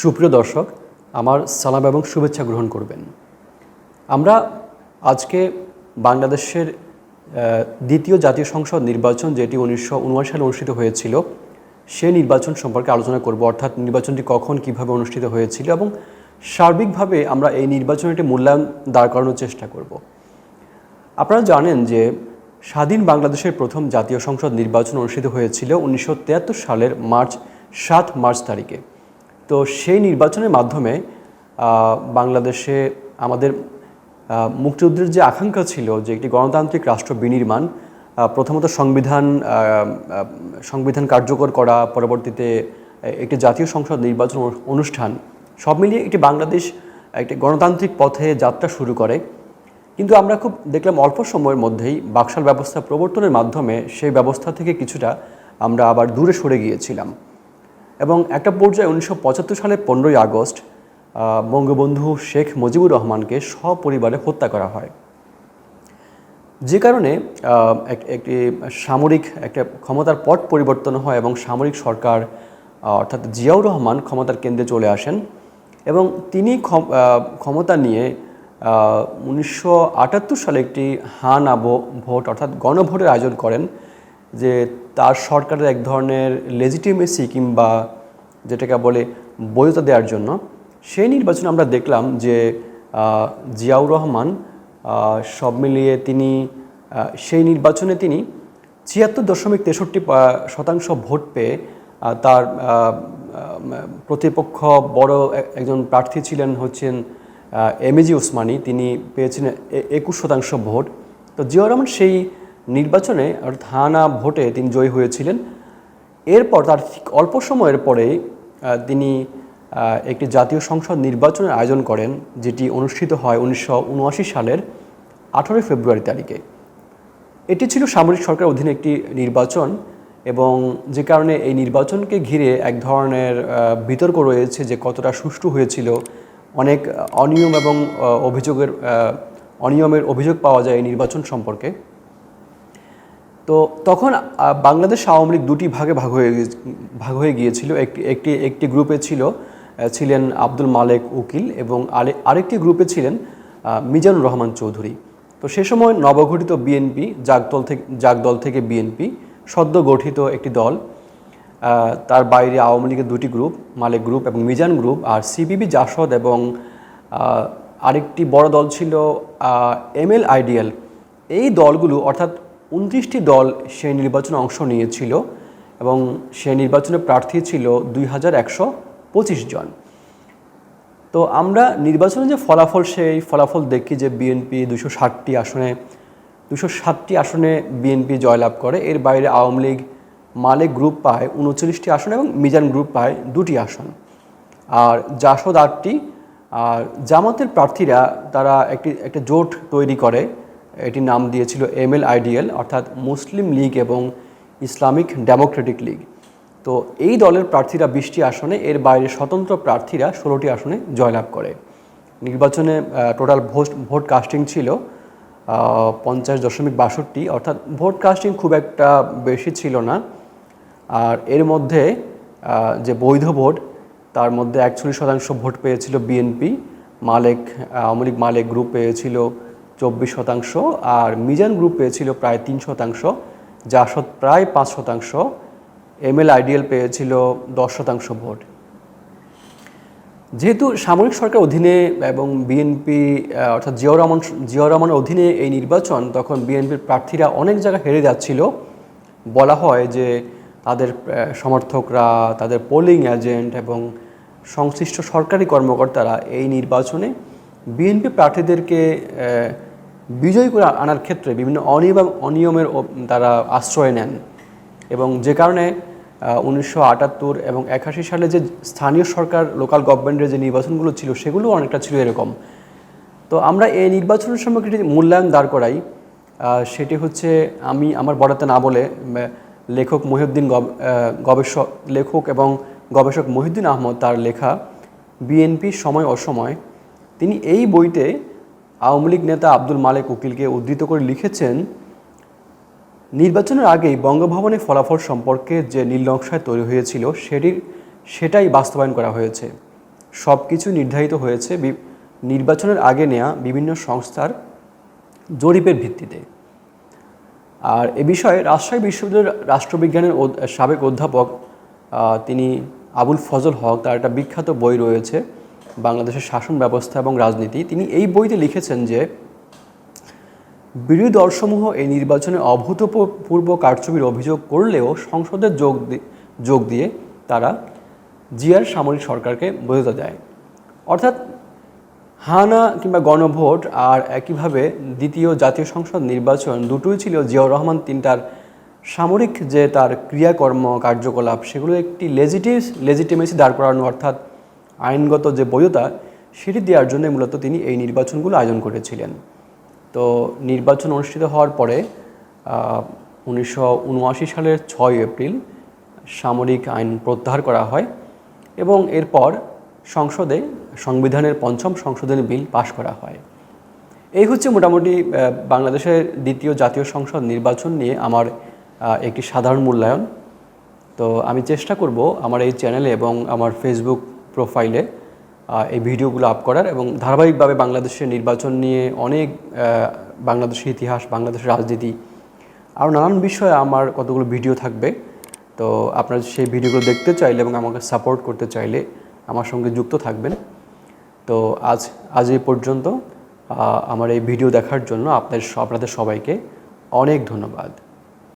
সুপ্রিয় দর্শক, আমার সালাম এবং শুভেচ্ছা গ্রহণ করবেন। আমরা আজকে বাংলাদেশের দ্বিতীয় জাতীয় সংসদ নির্বাচন যেটি উনিশশো উনআশি সালে অনুষ্ঠিত হয়েছিল, সে নির্বাচন সম্পর্কে আলোচনা করব। অর্থাৎ নির্বাচনটি কখন, কীভাবে অনুষ্ঠিত হয়েছিল এবং সার্বিকভাবে আমরা এই নির্বাচনের একটি মূল্যায়ন দাঁড় করানোর চেষ্টা করব। আপনারা জানেন যে স্বাধীন বাংলাদেশের প্রথম জাতীয় সংসদ নির্বাচন অনুষ্ঠিত হয়েছিল উনিশশো তিয়াত্তর সালের মার্চ, সাত মার্চ তারিখে। তো সেই নির্বাচনের মাধ্যমে বাংলাদেশে আমাদের মুক্তিযুদ্ধের যে আকাঙ্ক্ষা ছিল যে একটি গণতান্ত্রিক রাষ্ট্র বিনির্মাণ প্রথমত সংবিধান সংবিধান কার্যকর করা, পরবর্তীতে একটি জাতীয় সংসদ নির্বাচন অনুষ্ঠান, সব মিলিয়ে একটি বাংলাদেশ একটি গণতান্ত্রিক পথে যাত্রা শুরু করে। কিন্তু আমরা খুব দেখলাম অল্প সময়ের মধ্যেই বাকশাল ব্যবস্থা প্রবর্তনের মাধ্যমে সেই ব্যবস্থা থেকে কিছুটা আমরা আবার দূরে সরে গিয়েছিলাম। এবং একটা পর্যায়ে উনিশশো সালের পনেরোই আগস্ট বঙ্গবন্ধু শেখ মুজিবুর রহমানকে সপরিবারে হত্যা করা হয়। যে কারণে একটি সামরিক, একটা ক্ষমতার পট পরিবর্তন হয় এবং সামরিক সরকার অর্থাৎ জিয়াউর রহমান ক্ষমতার কেন্দ্রে চলে আসেন এবং তিনি ক্ষম- ক্ষমতা নিয়ে উনিশশো আটাত্তর সালে একটি হান আবো ভোট অর্থাৎ গণভোটের আয়োজন করেন। যে তার সরকারের এক ধরনের লেজিটিমেসি কিংবা যেটাকে বলে বৈধতা দেওয়ার জন্য, সেই নির্বাচনে আমরা দেখলাম যে জিয়াউর রহমান সব মিলিয়ে তিনি সেই নির্বাচনে তিনি ছিয়াত্তর দশমিক তেষট্টি শতাংশ ভোট পেয়ে তার প্রতিপক্ষ বড় একজন প্রার্থী ছিলেন হচ্ছেন এম এমএজি ওসমানী তিনি পেয়েছিলেন এ- একুশ শতাংশ ভোট। তো জিয়াউর রহমান সেই নির্বাচনে অর্থাৎ হানা ভোটে তিনি জয়ী হয়েছিলেন। এরপর তার ঠিক অল্প সময়ের পরেই তিনি একটি জাতীয় সংসদ নির্বাচনের আয়োজন করেন, যেটি অনুষ্ঠিত হয় উনিশশো উনআশি সালের আঠারোই ফেব্রুয়ারি তারিখে। এটি ছিল সামরিক সরকারের অধীনে একটি নির্বাচন এবং যে কারণে এই নির্বাচনকে ঘিরে এক ধরনের বিতর্ক রয়েছে যে কতটা সুষ্ঠু হয়েছিল। অনেক অনিয়ম এবং অভিযোগের অনিয়মের অভিযোগ পাওয়া যায় এই নির্বাচন সম্পর্কে। তো তখন বাংলাদেশ আওয়ামী লীগ দুটি ভাগে ভাগ হয়ে ভাগ হয়ে গিয়েছিল। একটি একটি একটি গ্রুপে ছিল ছিলেন আব্দুল মালেক উকিল এবং আরেকটি গ্রুপে ছিলেন মিজানুর রহমান চৌধুরী। তো সে সময় নবগঠিত বিএনপি জাগদল থেকে জাগদল থেকে বিএনপি সদ্য গঠিত একটি দল। তার বাইরে আওয়ামী লীগের দুটি গ্রুপ মালেক গ্রুপ এবং মিজান গ্রুপ আর সিপিবি জাসদ এবং আরেকটি বড় দল ছিল এমএল আইডিএল এই দলগুলো, অর্থাৎ উনত্রিশটি দল সেই নির্বাচনে অংশ নিয়েছিল এবং সেই নির্বাচনে প্রার্থী ছিল দুই হাজার একশো পঁচিশ জন। তো আমরা নির্বাচনে যে ফলাফল, সেই ফলাফল দেখি যে বিএনপি দুশো ষাটটি আসনে দুশো ষাটটি আসনে বিএনপি জয়লাভ করে। এর বাইরে আওয়ামী লীগ মালে গ্রুপ পায় উনচল্লিশটি আসন এবং মিজান গ্রুপ পায় দুটি আসন। আর জাসদ আটটি, আর জামাতের প্রার্থীরা, তারা একটি, একটা জোট তৈরি করে এটির নাম দিয়েছিল এমএল আইডিএল, অর্থাৎ মুসলিম লীগ এবং ইসলামিক ডেমোক্রেটিক লীগ। তো এই দলের প্রার্থীরা বিশটি আসনে, এর বাইরে স্বতন্ত্র প্রার্থীরা ষোলোটি আসনে জয়লাভ করে। নির্বাচনে টোটাল ভোট ভোট কাস্টিং ছিল পঞ্চাশ দশমিক বাষট্টি, অর্থাৎ ভোট কাস্টিং খুব একটা বেশি ছিল না। আর এর মধ্যে যে বৈধ ভোট, তার মধ্যে একচল্লিশ শতাংশ ভোট পেয়েছিল বিএনপি, মালেক আওয়ামী লীগ মালেক গ্রুপ পেয়েছিল চব্বিশ শতাংশ, আর মিজান গ্রুপ পেয়েছিল প্রায় তিন শতাংশ, জাসদ প্রায় পাঁচ শতাংশ, এমএল আইডিএল পেয়েছিল দশ শতাংশ ভোট। যেহেতু সামরিক সরকার অধীনে এবং বিএনপি অর্থাৎ জিয়াউর রহমান, জিয়াউর রহমানের অধীনে এই নির্বাচন, তখন বিএনপির প্রার্থীরা অনেক জায়গায় হেরে যাচ্ছিল। বলা হয় যে তাদের সমর্থকরা, তাদের পোলিং এজেন্ট এবং সংশ্লিষ্ট সরকারি কর্মকর্তারা এই নির্বাচনে বিএনপি প্রার্থীদেরকে বিজয়ী করে আনার ক্ষেত্রে বিভিন্ন অনিয়ম অনিয়মের তারা আশ্রয় নেন। এবং যে কারণে উনিশশো আটাত্তর এবং একাশি সালে যে স্থানীয় সরকার লোকাল গভর্নমেন্টের যে নির্বাচনগুলো ছিল সেগুলো অনেকটা ছিল এরকম। তো আমরা এই নির্বাচনের সম্পর্কে একটি মূল্যায়ন দাঁড় করাই সেটি হচ্ছে আমি আমার বরাতে না বলে লেখক মহিউদ্দিন গব- গবেষক, লেখক এবং গবেষক মহিউদ্দিন আহমদ তার লেখা বিএনপি সময় অসময় তিনি এই বইতে আওয়ামী লীগ নেতা আব্দুল মালেক উকিলকে উদ্ধৃত করে লিখেছেন, নির্বাচনের আগেই বঙ্গভবনের ফলাফল সম্পর্কে যে নীল নকশায় তৈরি হয়েছিল সেটির, সেটাই বাস্তবায়ন করা হয়েছে। সব কিছু নির্ধারিত হয়েছে নির্বাচনের আগে নেয়া বিভিন্ন সংস্থার জরিপের ভিত্তিতে। আর এ বিষয়ে রাজশাহী বিশ্ববিদ্যালয়ের রাষ্ট্রবিজ্ঞানের সাবেক অধ্যাপক তিনি আবুল ফজল হক, তার একটা বিখ্যাত বই রয়েছে। বাংলাদেশের শাসন ব্যবস্থা এবং রাজনীতি, তিনি এই বইতে লিখেছেন যে, বিরোধী দলসমূহ এই নির্বাচনে অভূতপূর্ব কারচুপির অভিযোগ করলেও সংসদে যোগ যোগ দিয়ে তারা জিয়ার সামরিক সরকারকে বৈধতা দেয়। অর্থাৎ হানা কিংবা গণভোট আর একইভাবে দ্বিতীয় জাতীয় সংসদ নির্বাচন দুটোই ছিল জিয়াউর রহমান তিন তার সামরিক যে তার ক্রিয়াকর্ম কার্যকলাপ, সেগুলো একটি লেজিটিভ লেজিটিমেসি দাঁড় করানো, অর্থাৎ আইনগত যে বৈধতা, সেটি দেওয়ার জন্য মূলত তিনি এই নির্বাচনগুলো আয়োজন করেছিলেন। তো নির্বাচন অনুষ্ঠিত হওয়ার পরে উনিশশো উনআশি সালের ছয় এপ্রিল সামরিক আইন প্রত্যাহার করা হয় এবং এরপর সংসদে সংবিধানের পঞ্চম সংশোধনী বিল পাশ করা হয়। এই হচ্ছে মোটামুটি বাংলাদেশের দ্বিতীয় জাতীয় সংসদ নির্বাচন নিয়ে আমার একটি সাধারণ মূল্যায়ন। তো আমি চেষ্টা করব আমার এই চ্যানেলে এবং আমার ফেসবুক প্রোফাইলে এই ভিডিওগুলো আপ করার এবং ধারাবাহিকভাবে বাংলাদেশের নির্বাচন নিয়ে অনেক বাংলাদেশের ইতিহাস, বাংলাদেশের রাজনীতি আরও নানান বিষয়ে আমার কতগুলো ভিডিও থাকবে। তো আপনারা সেই ভিডিওগুলো দেখতে চাইলে এবং আমাকে সাপোর্ট করতে চাইলে আমার সঙ্গে যুক্ত থাকবেন। তো আজ আজ এই পর্যন্ত আমার এই ভিডিও দেখার জন্য আপনাদের আপনাদের সবাইকে অনেক ধন্যবাদ।